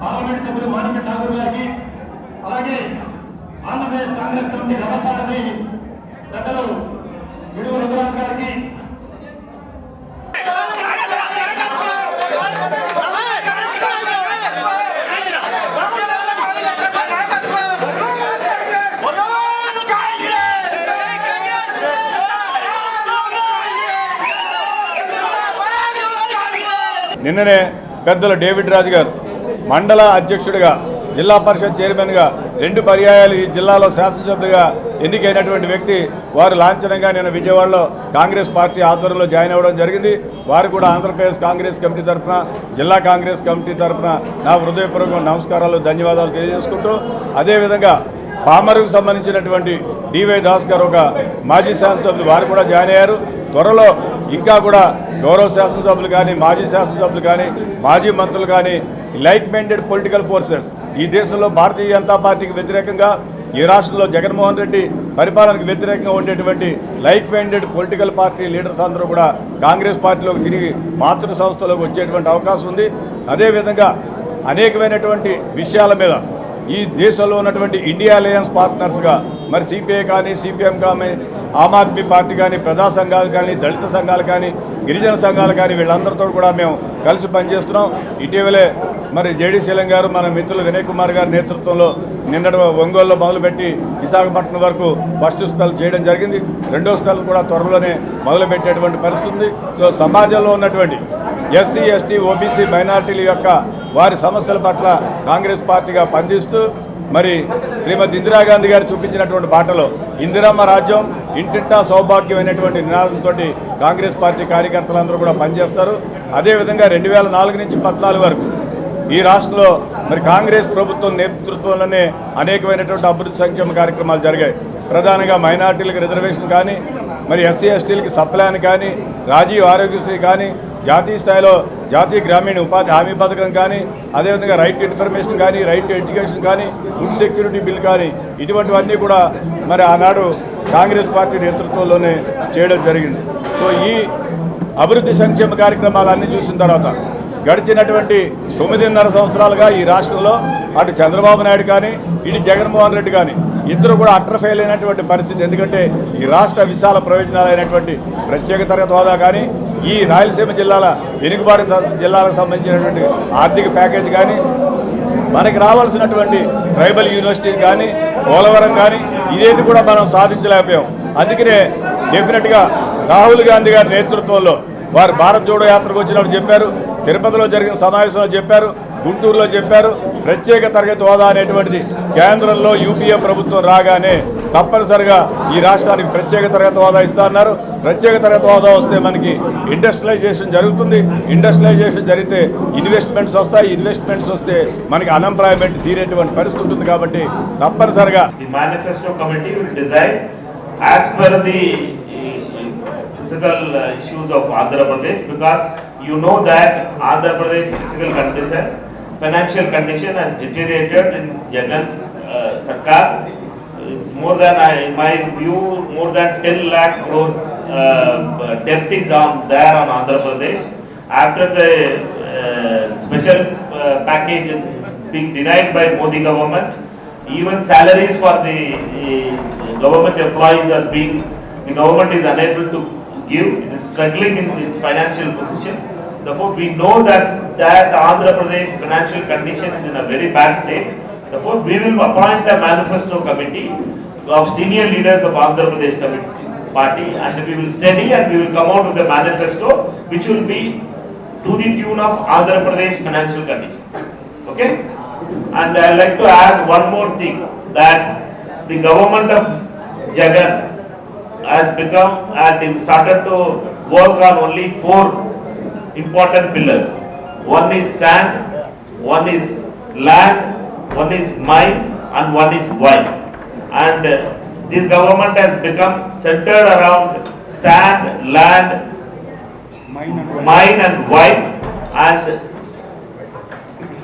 Parliament సభ్యులు మాణిక ఠాకూర్ గారికి అలాగే ఆంధ్రప్రదేశ్ కాంగ్రెస్ కమిటీ రమసారథి పెద్దలు విడుగు రఘురాజు గారికి. నిన్ననే పెద్దలు డేవిడ్ రాజు గారు మండల అధ్యక్షుడిగా జిల్లా పరిషత్ చైర్మన్గా రెండు పర్యాయాలు ఈ జిల్లాలో శాసనసభ్యుడిగా ఎన్నికైనటువంటి వ్యక్తి వారు లాంఛనంగా నిన్న విజయవాడలో కాంగ్రెస్ పార్టీ ఆధ్వర్యంలో జాయిన్ అవ్వడం జరిగింది. వారు కూడా ఆంధ్రప్రదేశ్ కాంగ్రెస్ కమిటీ తరఫున జిల్లా కాంగ్రెస్ కమిటీ తరఫున నా హృదయపూర్వక నమస్కారాలు ధన్యవాదాలు తెలియజేసుకుంటూ అదేవిధంగా పామరుకు సంబంధించినటువంటి డివై దాస్ గారు ఒక మాజీ శాసనసభ్యులు వారు కూడా జాయిన్ అయ్యారు. త్వరలో ఇంకా కూడా గౌరవ శాసనసభ్యులు కానీ మాజీ శాసనసభ్యులు కానీ మాజీ మంత్రులు కానీ లైక్ మైండెడ్ పొలిటికల్ ఫోర్సెస్ ఈ దేశంలో భారతీయ జనతా పార్టీకి వ్యతిరేకంగా ఈ రాష్ట్రంలో జగన్మోహన్ రెడ్డి పరిపాలనకు వ్యతిరేకంగా ఉండేటువంటి like minded political party leaders అందరూ కూడా కాంగ్రెస్ పార్టీలోకి తిరిగి మాతృ సంస్థలోకి వచ్చేటువంటి అవకాశం ఉంది. అదేవిధంగా అనేకమైనటువంటి విషయాల మీద ఈ దేశంలో ఉన్నటువంటి ఇండియా అలయన్స్ పార్ట్నర్స్గా మరి సిపిఐ కానీ సిపిఎం కానీ ఆమ్ ఆద్మీ పార్టీ కానీ ప్రజా సంఘాలు కానీ దళిత సంఘాలు కానీ గిరిజన సంఘాలు కానీ వీళ్ళందరితో కూడా మేము కలిసి పనిచేస్తున్నాం. ఇటీవలే మరి జేడీ శీలం గారు మన మిత్రులు వినయ్ కుమార్ గారి నేతృత్వంలో నిన్నటి ఒంగోలులో మొదలుపెట్టి విశాఖపట్నం వరకు ఫస్ట్ స్పెల్ చేయడం జరిగింది. రెండో స్పెల్ కూడా త్వరలోనే మొదలుపెట్టేటువంటి పరిస్థితి సో సమాజంలో ఉన్నటువంటి ఎస్సీ ఎస్టీ ఓబీసీ మైనార్టీల యొక్క వారి సమస్యల పట్ల కాంగ్రెస్ పార్టీగా పనిచేస్తూ మరి శ్రీమతి ఇందిరాగాంధీ గారు చూపించినటువంటి బాటలో ఇందిరమ్మ రాజ్యం ఇంటింటా సౌభాగ్యమైనటువంటి నినాదంతో కాంగ్రెస్ పార్టీ కార్యకర్తలందరూ కూడా పనిచేస్తారు. అదేవిధంగా రెండు వేల నాలుగు నుంచి పద్నాలుగు వరకు ఈ రాష్ట్రంలో మరి కాంగ్రెస్ ప్రభుత్వం నేతృత్వంలోనే అనేకమైనటువంటి అభివృద్ధి సంక్షేమ కార్యక్రమాలు జరిగాయి. ప్రధానంగా మైనార్టీలకు రిజర్వేషన్ కానీ మరి ఎస్సీ ఎస్టీలకి సప్లాన్ కానీ రాజీవ్ ఆరోగ్యశ్రీ కానీ జాతీయ స్థాయిలో జాతీయ గ్రామీణ ఉపాధి హామీ పథకం కానీ అదేవిధంగా రైట్ టు ఇన్ఫర్మేషన్ కానీ రైట్ టు ఎడ్యుకేషన్ కానీ ఫుడ్ సెక్యూరిటీ బిల్ కానీ ఇటువంటివన్నీ కూడా మరి ఆనాడు కాంగ్రెస్ పార్టీ నేతృత్వంలోనే చేయడం జరిగింది. సో ఈ అభివృద్ధి సంక్షేమ కార్యక్రమాలన్నీ చూసిన తర్వాత గడిచినటువంటి తొమ్మిదిన్నర సంవత్సరాలుగా ఈ రాష్ట్రంలో అటు చంద్రబాబు నాయుడు కానీ ఇటు జగన్మోహన్ రెడ్డి కానీ ఇద్దరు కూడా అట్రఫెయిల్ అయినటువంటి పరిస్థితి. ఎందుకంటే ఈ రాష్ట్ర విశాల ప్రయోజనాలైనటువంటి ప్రత్యేక తరగతి హోదా కానీ ఈ రాయలసీమ జిల్లాల వెనుకబాటు జిల్లాలకు సంబంధించినటువంటి ఆర్థిక ప్యాకేజ్ కానీ మనకి రావాల్సినటువంటి ట్రైబల్ యూనివర్సిటీ కానీ పోలవరం కానీ ఇదేది కూడా మనం సాధించలేకపోయాం. అందుకనే డెఫినెట్గా రాహుల్ గాంధీ గారి నేతృత్వంలో వారు భారత్ జోడో యాత్రకు వచ్చినప్పుడు చెప్పారు తిరుపతిలో జరిగిన సమావేశంలో చెప్పారు గుంటూరులో చెప్పారు. ప్రత్యేక తరగతి హోదా అనేటువంటిది కేంద్రంలో యూపీఏ ప్రభుత్వం రాగానే తప్పనిసరిగా ఈ రాష్ట్రానికి ప్రత్యేక తరగతి హోదా ఇస్తారన్నారు ప్రత్యేక తరగతి హోదా వస్తే మనకి ఇండస్ట్రియలైజేషన్ జరుగుతుంది. ఇండస్ట్రియలైజేషన్ జరిగితే ఇన్వెస్ట్మెంట్స్ వస్తాయి. ఇన్వెస్ట్మెంట్స్ వస్తే మనకి అన్ఎంప్లాయ్మెంట్ తీరేటువంటి పరిస్థితి ఉంటుంది కాబట్టి తప్పనిసరిగా physical uh, issues of Andhra Pradesh because you know that Financial condition has deteriorated in Jagan's uh, Sarkar. It's more than, I- in my view, more than 10 lakh crores uh, debt is on there on Andhra Pradesh. After the uh, special uh, package being denied by Modi government, even salaries for the uh, government employees are being, the government is unable to give, it is struggling in its financial position. Therefore, we know that, that Andhra Pradesh financial condition is in a very bad state. Therefore, we will appoint a manifesto committee of senior leaders of Andhra Pradesh party and we will study and we will come out with a manifesto which will be to the tune of Andhra Pradesh financial condition. Okay? And I like to add one more thing, that the government of Jagan has become, and started to work on only four important pillars. One is sand, one is land, one is mine, and one is wine. And uh, this government has become centered around sand, land, mine and wine. And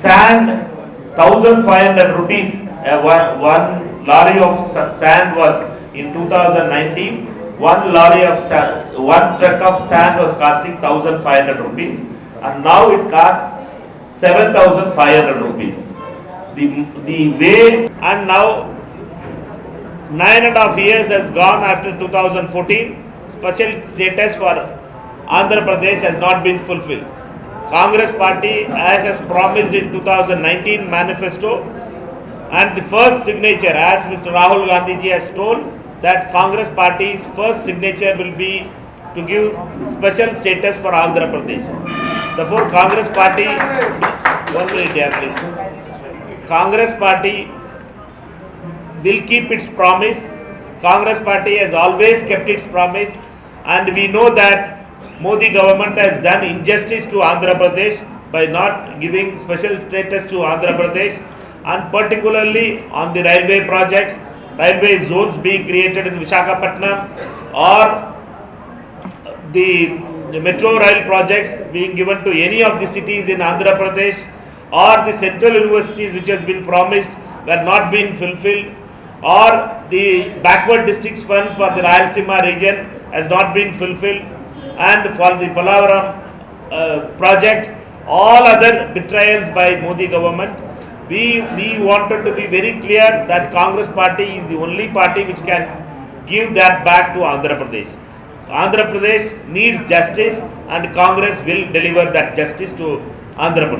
sand, thousand five hundred rupees, uh, one, one lorry of sand was in two thousand nineteen. One lorry of sand, one truck of sand was costing thousand five hundred rupees. And now it costs 7,500 rupees. The, the way and now nine and a half years has gone after 2014. Special status for Andhra Pradesh has not been fulfilled. Congress party as has promised in 2019 manifesto and the first signature as Mr. Rahul Gandhi ji has told that Congress party's first signature will be to give special status for Andhra Pradesh. Therefore Congress party, one minute please. Congress party will keep its promise. Congress party has always kept its promise and we know that Modi government has done injustice to Andhra Pradesh by not giving special status to Andhra Pradesh and particularly on the railway projects, railway zones being created in Visakhapatnam or the the metro rail projects being given to any of the cities in Andhra Pradesh or the central universities which has been promised were not being fulfilled or the backward districts funds for the Rayalaseema region has not been fulfilled and for the Palavaram uh, project all other betrayals by Modi government we we wanted to be very clear that Congress party is the only party which can give that back to Andhra Pradesh. Andhra Pradesh needs justice and Congress will deliver that justice to Andhra Pradesh.